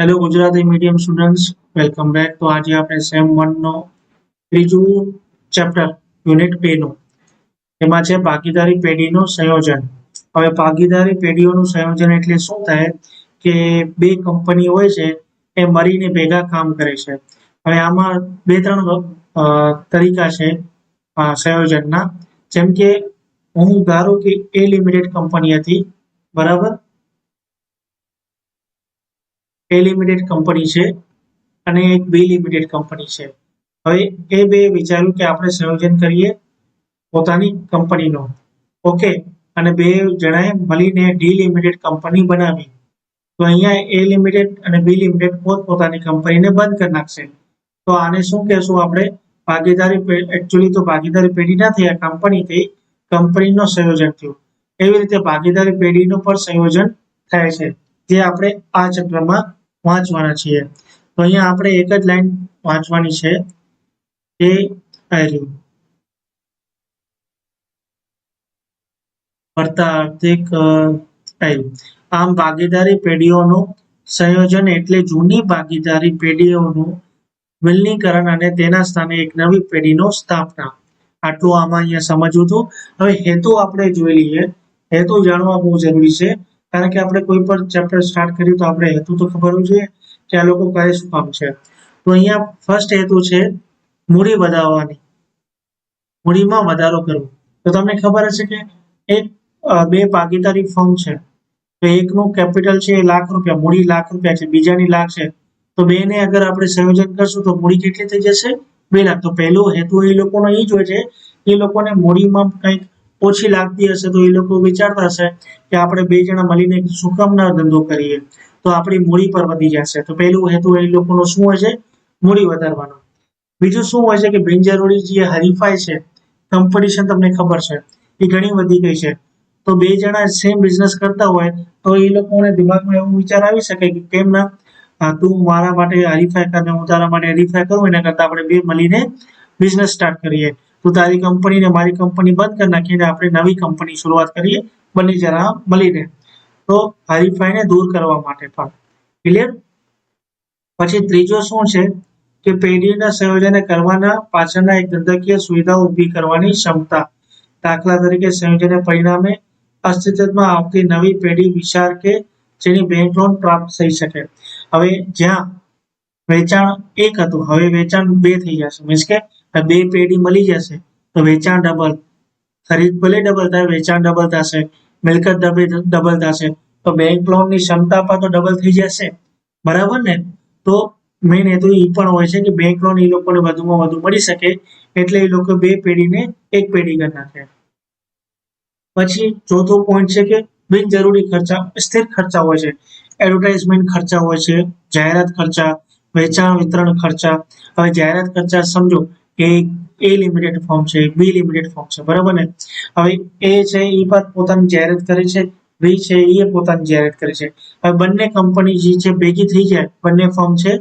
Hello Gujarati medium students welcome back તો આજે આપણે સેમ વન નો ત્રીજું ચેપ્ટર યુનિટ પેનું એમાં છે ભાગીદારી પેઢીનું સંયોજન. હવે ભાગીદારી પેઢીઓનું સંયોજન એટલે શું થાય કે બે કંપની હોય છે, એ મળીને ભેગા કામ કરે છે. હવે આમાં બે ત્રણ તરીકા છે સંયોજનના. જેમ કે, હું ધારો કે એ લિમિટેડ કંપની હતી, બરાબર? એ લિમિટેડ કંપની છે અને એક બી લિમિટેડ કંપની છે. હવે એ બે વિચાર્યું કે આપણે સંયોજન કરીએ પોતાની કંપનીનો. ઓકે અને બે જણાએ મળીને ડી લિમિટેડ કંપની બનાવી. તો અહીંયા એ લિમિટેડ અને બી લિમિટેડ પોતપોતાની કંપનીને બંધ કરી નાખશે. તો આને શું કહેશું આપણે? ભાગીદારી એકચ્યુઅલી તો ભાગીદારી પેઢી ના થઈ, આ કંપની થઈ, કંપનીનો સંયોજન થયું. એવી રીતે ભાગીદારી પેઢીનું પણ સંયોજન થાય છે. જે આપણે આ ચક્રમાં વાંચવાના છીએ. તો અહીંયા આપણે એક જ લાઈન વાંચવાની છે. એ આ રહ્યું કરતા આર્થિક આમ ભાગીદારી પેઢીઓનું સંયોજન એટલે જૂની ભાગીદારી પેઢીઓનું વિલનીકરણ અને તેના સ્થાને એક નવી પેઢીનો સ્થાપના. આટલું આમાં અહીંયા સમજવું હતું. હવે હેતુ આપણે જોઈ લઈએ. હેતુ જાણવા બહુ જરૂરી છે. કારણ કે આપણે કોઈ પણ ચેપ્ટર સ્ટાર્ટ કર્યું તો આપણે હેતુ તો ખબર હોવું જોઈએ કે આ લોકો કરે શું કામ છે. તો અહીંયા ફર્સ્ટ હેતુ છે મૂડી વધારવાની. મૂડીમાં વધારો કરવો. તો તમને ખબર હશે કે એક બે ભાગીદારી ફોર્મ છે. તો એકનું કેપિટલ છે એ લાખ રૂપિયા, મૂડી લાખ રૂપિયા છે, બીજાની લાખ છે. તો બેને અગર આપણે સંયોજન કરશું તો મૂડી કેટલી થઈ જશે? બે લાખ. તો પહેલો હેતુ એ લોકોનો એ જ હોય છે, એ લોકોને મૂડીમાં કંઈક ઓછી લાગતી હશે તો એ લોકો વિચારતા હશે કે આપણે બે જણા મળીને શું કામ ના ધંધો કરીએ. તો આપણી મૂડી પર વધી જશે. તો પહેલું હેતુ એ લોકોનો શું હોય છે? મૂડી વધારવાનો. બીજું શું હોય છે કે બિનજરૂરી જે હરીફાઈ છે? કોમ્પિટિશન તમને ખબર છે. એ ઘણી વધી ગઈ છે. તો બે જણા સેમ બિઝનેસ કરતા હોય તો એ લોકોને દિમાગમાં એવું વિચાર આવી શકે કે કેમ ના? તું મારા માટે હરીફાઈ કર હું તારા માટે હરીફાઈ કરું, એના કરતા આપણે બે મળીને બિઝનેસ સ્ટાર્ટ કરીએ. તું તારી કંપની ને મારી કંપની બંધ કરી નાખીને આપણે નવી કંપની શરૂઆત કરીએ. બંને જણા મળીને. તો હરીફાઈને દૂર કરવા માટે પણ. ક્લિયર પછી ત્રીજો શું છે કે પેઢીના સંયોજને કરવાના પાછળના એક ધંધાકીય સુવિધાઓ ઊભી કરવાની ક્ષમતા. દાખલા તરીકે સંયોજને પરિણામે અસ્તિત્વમાં આવતી નવી પેઢી વિશાળ કે જેની બેંક લોન પ્રાપ્ત થઈ શકે. હવે જ્યાં વેચાણ એક હતું, હવે વેચાણ બે થઈ જશે. મીન્સ કે આ બે પેઢી મળી જશે, તો વેચાણ ડબલ ખરીદ ભલે ડબલ થાય, વેચાણ ડબલ થશે, મિલકત ડબલ થશે, તો બેંક લોનની ક્ષમતા પણ તો ડબલ થઈ જશે. બરાબર ને? તો મેઇન હેતુ એ પણ હોય છે કે બેંક લોન એ લોકોને વધુમાં વધુ મળી શકે, એટલે એ લોકો બે પેઢીને એક પેઢી કરી નાખે. પછી ચોથો પોઈન્ટ છે કે બિનજરૂરી ખર્ચા, સ્થિર ખર્ચા હોય છે. એડવર્ટાઇઝમેન્ટ ખર્ચા હોય છે, જાહેરાત ખર્ચા, વેચાણ વિતરણ ખર્ચા. હવે જાહેરાત ખર્ચા સમજો કે એ લિમિટેડ ફોર્મ છે બી લિમિટેડ ફોર્મ છે, બરાબર ને? હવે એ છે એ પણ પોતાની જાહેરાત કરે છે બી છે એ પોતાની જાહેરાત કરે છે. હવે બંને કંપની જે છે, ભેગી થઈ જાય, બંને ફોર્મ છે,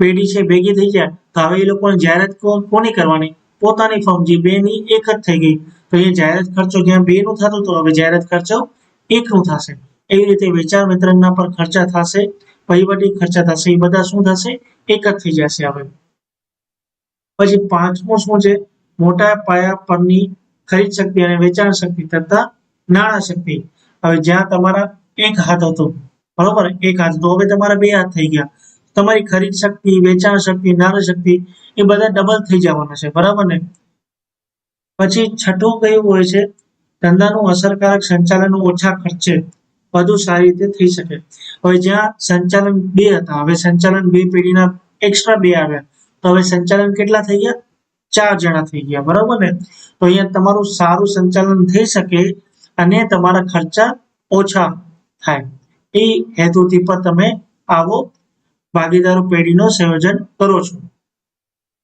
પેઢી છે, ભેગી થઈ જાય, તો હવે એ લોકોને જાહેરાત કોની કરવાની? પોતાની ફોર્મ જે બે ની એક જ થઈ ગઈ. તો એ જાહેરાત ખર્ચો જ્યાં બે નું થતું તો હવે જાહેરાત ખર્ચો એક નું થશે. એવી રીતે વેચાણ વિતરણના પર ખર્ચા થશે વહીવટી ખર્ચા થશે એ બધા શું થશે? એક જ થઈ જશે હવે. પછી પાંચમું શું છે? મોટા પાયા પરની ખરીદ શક્તિ અને વેચાણ શક્તિ તથા નાણાં શક્તિ. હવે જ્યાં તમારા એક હાથ હતો, બરોબર? એક હાથ તો હવે તમારા બે હાથ થઈ ગયા. તમારી ખરીદ શક્તિ, વેચાણ શક્તિ, નાણાં શક્તિ એ બધા ડબલ થઈ જવાના છે, બરાબર ને? પછી છઠ્ઠું કયું હોય છે? ધંધાનું અસરકારક સંચાલન ઓછા ખર્ચે વધુ સારી રીતે થઈ શકે. હવે જ્યાં સંચાલન બે હતા, હવે સંચાલન બે પેઢીના એક્સ્ટ્રા બે આવ્યા. તો હવે સંચાલન કેટલા થઈ ગયા? ચાર જણા થઈ ગયા, બરાબર ને? તો અહીંયા તમારું સારું સંચાલન થઈ શકે અને તમારા ખર્ચા ઓછા થાય. એ હેતુથી પણ તમે આવો ભાગીદારો પેઢીનો સંયોજન કરો છો.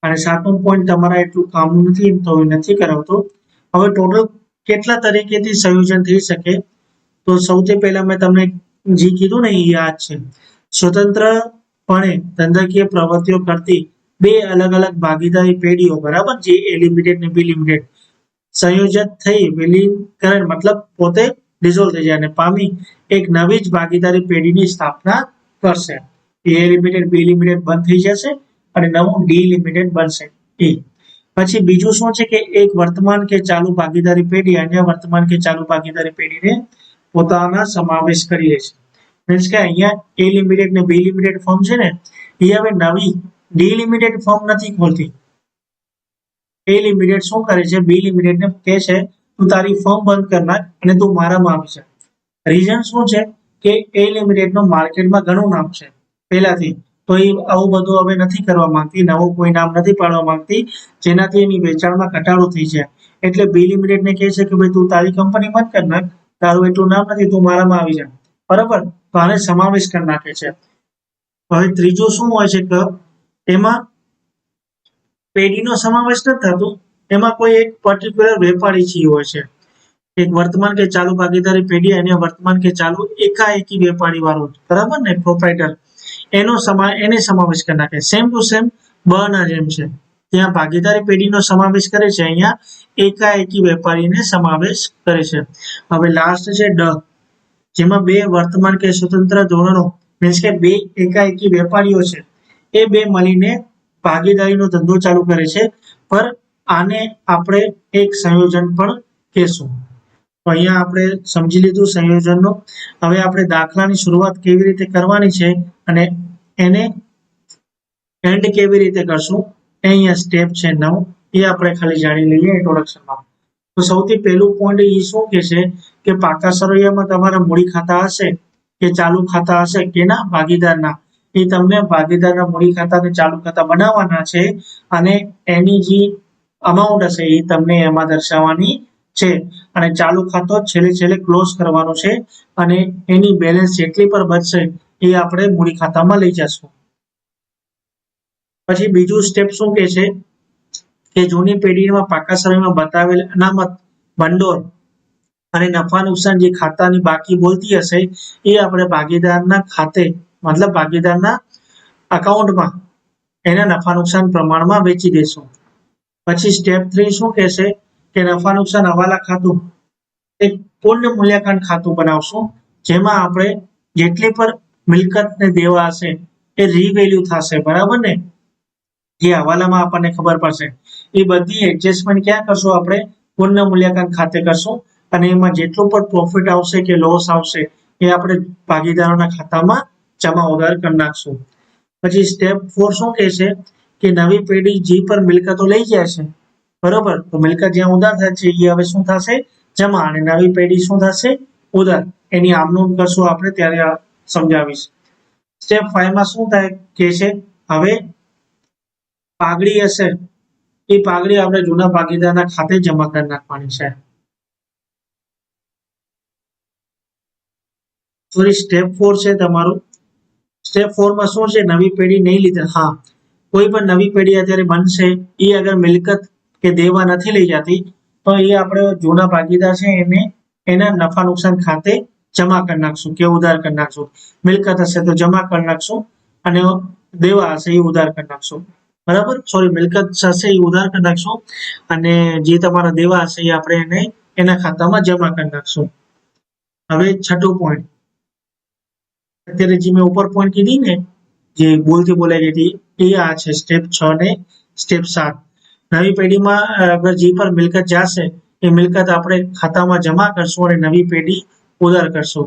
અને સાતમો પોઈન્ટ તમારા એટલું કામનું નથી તો નથી કરાવતો. હવે ટોટલ કેટલા તરીકેથી સંયોજન થઈ શકે? તો સૌથી પહેલા મેં તમને જે કીધું ને એ યાદ છે. સ્વતંત્રપણે ધંધાકીય પ્રવૃત્તિઓ કરતી બે અલગ અલગ ભાગીદારી પેઢીઓ, બરાબર? જે એ લિમિટેડ ને બી લિમિટેડ સંયોજિત થઈ વિલીનકરણ, મતલબ પોતે ડિઝોલ્વ થઈ જાય અને પામી એક નવી જ ભાગીદારી પેઢીની સ્થાપના કરશે. એ લિમિટેડ બી લિમિટેડ બંધ થઈ જશે અને નવું ડી લિમિટેડ બનશે. એ. પછી બીજું શું છે કે એક વર્તમાન કે ચાલુ ભાગીદારી પેઢી અન્ય વર્તમાન કે ચાલુ ભાગીદારી પેઢીને પોતાના સમાવેશ કરી લે છે મીન્સ કે અહીંયા એ લિમિટેડ ને બી લિમિટેડ ફોર્મ છે ને, એ હવે નવી ડી ફોર્મ નથી ખોલતી. એ લિમિટેડ શું કરે છે? બી લિમિટેડ ને કહે છે, તું તારી ફોર્મ બંધ કર નાખ અને તું મારામાં આવી છે રીઝન શું છે? કે એ લિમિટેડનું માર્કેટમાં ઘણું નામ છે. પહેલાથી તો એ આવું બધું હવે નથી કરવા માંગતી, નવું કોઈ નામ નથી પાડવા માંગતી, જેનાથી એની વેચાણમાં ઘટાડો થઈ જાય. એટલે બી લિમિટેડ ને કહે છે કે, ભાઈ, તું તારી કંપની બંધ કર નાખ, તારું એટલું નામ નથી, તું મારામાં આવી જા. બરાબર? તો આને સમાવેશ કરી નાખે છે. હવે ત્રીજું શું હોય છે? કે એમાં પેઢીનો સમાવેશ નથી થતો. એમાં કોઈ એક પર્ટિક્યુલર વેપારી છે હોય છે. એક વર્તમાન કે ચાલુ ભાગીદારી પેઢી અને વર્તમાન કે ચાલુ એકાએકી વેપારી વાળો. બરાબર ને? પ્રોપ્રાઇટર એનો સમા, એને સમાવેશ કરી નાખે. સેમ ટુ સેમ બ ના જેમ છે. ત્યાં ભાગીદારી પેઢીનો સમાવેશ કરે છે. અહીંયા એકાએકી વેપારીને સમાવેશ કરે છે. હવે લાસ્ટ છે ડ. જેમાં બે વર્તમાન કે સ્વતંત્ર ધોરણો મીન્સ કે બે એકાએકી વેપારીઓ છે. એ બે મળીને ભાગીદારીનો ધંધો ચાલુ કરે છે. પર આને આપણે એક સંયોજન પણ કહેશું. તો અહીંયા આપણે સમજી લીધું સંયોજનનો. હવે આપણે દાખલાની શરૂઆત કેવી રીતે કરવાની છે અને એને એન્ડ કેવી રીતે કરશું અહીંયા સ્ટેપ છે નવ. એ આપણે ખાલી જાણી લઈએ ઇન્ટ્રોડક્શનમાં તો સૌથી પહેલું પોઈન્ટ એ શું કે છે કે પાકા સરવૈયામાં તમારા મૂડી ખાતા હશે કે ચાલુ ખાતા હશે કેના ભાગીદારના. એ તમને ભાગીદારના મૂડી ખાતાને ચાલુ ખાતા બનાવવાના છે અને એની જે અમાઉન્ટ હશે એ તમને એમાં દર્શાવવાની છે. અને ચાલુ ખાતો છેલ્લે છેલ્લે ક્લોઝ કરવાનો છે અને એની બેલેન્સ જેટલી પર બચશે એ આપણે મૂડી ખાતામાં લઈ જશું. પછી બીજું સ્ટેપ શું કે છે? કે જૂની પેઢીમાં પાકા સમયમાં બતાવેલ અનામત, ભંડોળ અને નફા નુકસાન જે ખાતાની બાકી બોલતી હશે એ આપણે ભાગીદારના ખાતે મતલબ ભાગીદારના અકાઉન્ટમાં એને નફા નુકસાન પ્રમાણમાં વેચી દેશું. પછી સ્ટેપ થ્રી શું કહેશે? કે નફા નુકસાન હવાલા ખાતું, એક પૂર્ણ મૂલ્યાંકન ખાતું બનાવશું, જેમાં આપણે જેટલી પર મિલકતને દેવા હશે, એ રીવેલ્યુ થશે, બરાબર ને? જે હવાલામાં આપણને ખબર પડશે. એ બધી એડજસ્ટમેન્ટ ક્યાં કરશું આપણે? પૂર્ણ મૂલ્યાંકન ખાતે કરશું અને એમાં જેટલું પણ પ્રોફિટ આવશે કે લોસ આવશે, એ આપણે ભાગીદારોના ખાતામાં જમા ઉધાર કરી નાખશું. પછી સ્ટેપ ફોર શું કહે છે? કે નવી પેઢી જે પર મિલકતો લઈ જાય છે. બરોબર? તો મિલકત જ્યાં ઉધાર થાય છે એ હવે શું થશે? જમા. અને નવી પેઢી શું થશે? ઉધાર. એની આમનું કરશું આપણે ત્યારે સમજાવીશ. સ્ટેપ ફાઈવમાં શું થાય? કે છે, હવે પાઘડી હશે. એ પાઘડી આપણે જૂના ભાગીદારના ખાતે જમા કરી નાખવાની છે. સોરી સ્ટેપ ફોર છે તમારું. સ્ટેપ ફોરમાં શું છે? નવી પેઢી નહીં લીધે. હા. કોઈ પણ નવી પેઢી અત્યારે બનશે, એ અગર મિલકત કે દેવા નથી લઈ જતી, તો એ આપણે જૂના ભાગીદાર છે, એને એના નફા નુકસાન ખાતે જમા કરી નાખશું કે ઉધાર કરી નાખશું. મિલકત હશે તો જમા કરી નાખશું અને દેવા હશે એ ઉધાર કરી નાખશું. બરાબર? સોરી મિલકત હશે એ ઉધાર કરી નાખશું અને જે તમારા દેવા હશે એ આપણે એને એના ખાતામાં જમા કરી નાખશું. હવે છઠ્ઠું પોઈન્ટ અત્યારે જે મેં ઉપર પોઈન્ટ કીધી ને, જે બોલતી બોલાઈ ગઈ હતી, એ આ છે સ્ટેપ છ ને સ્ટેપ સાત. નવી પેઢીમાં અગર જે પર મિલકત જશે, એ મિલકત આપણે ખાતામાં જમા કરશું અને નવી પેઢી ઉધાર કરશું.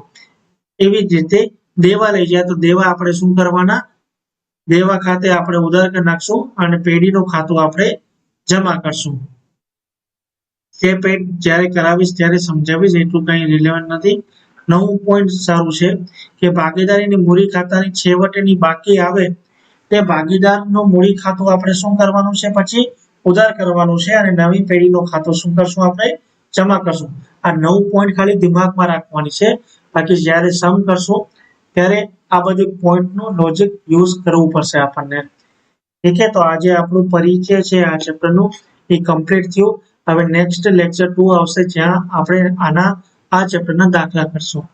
એવી જ રીતે દેવા લઈ જાય તો દેવા આપણે શું કરવાના? દેવા ખાતે આપણે ઉધાર કરી નાખશું અને પેઢીનું ખાતું આપણે જમા કરશું. તે એટ જ્યારે કરાવીશ ત્યારે સમજાવીશ, એટલું કંઈ રિલેવન્ટ નથી. નવું પોઈન્ટ સારું છે કે ભાગીદારીની મૂડી ખાતાની છેવટેની બાકી આવે તે ભાગીદારનું મૂડી ખાતું આપણે શું કરવાનું છે? પછી ઉધાર કરવાનું છે અને નવી પેઢીનું ખાતું શું કરશું આપણે? જમા કરશું. આ નવું પોઈન્ટ ખાલી દિમાગમાં રાખવાની છે. બાકી જ્યારે સમ કરશું, ત્યારે આ બધી પોઈન્ટનું લોજિક યુઝ કરવું પડશે આપણને. ઠીક છે? તો આજે આપણું પરિચય છે આ ચેપ્ટરનું એ કમ્પ્લીટ થયું. હવે નેક્સ્ટ લેક્ચર ટુ આવશે, જ્યાં આપણે આના આ ચેપ્ટરના દાખલા કરશું.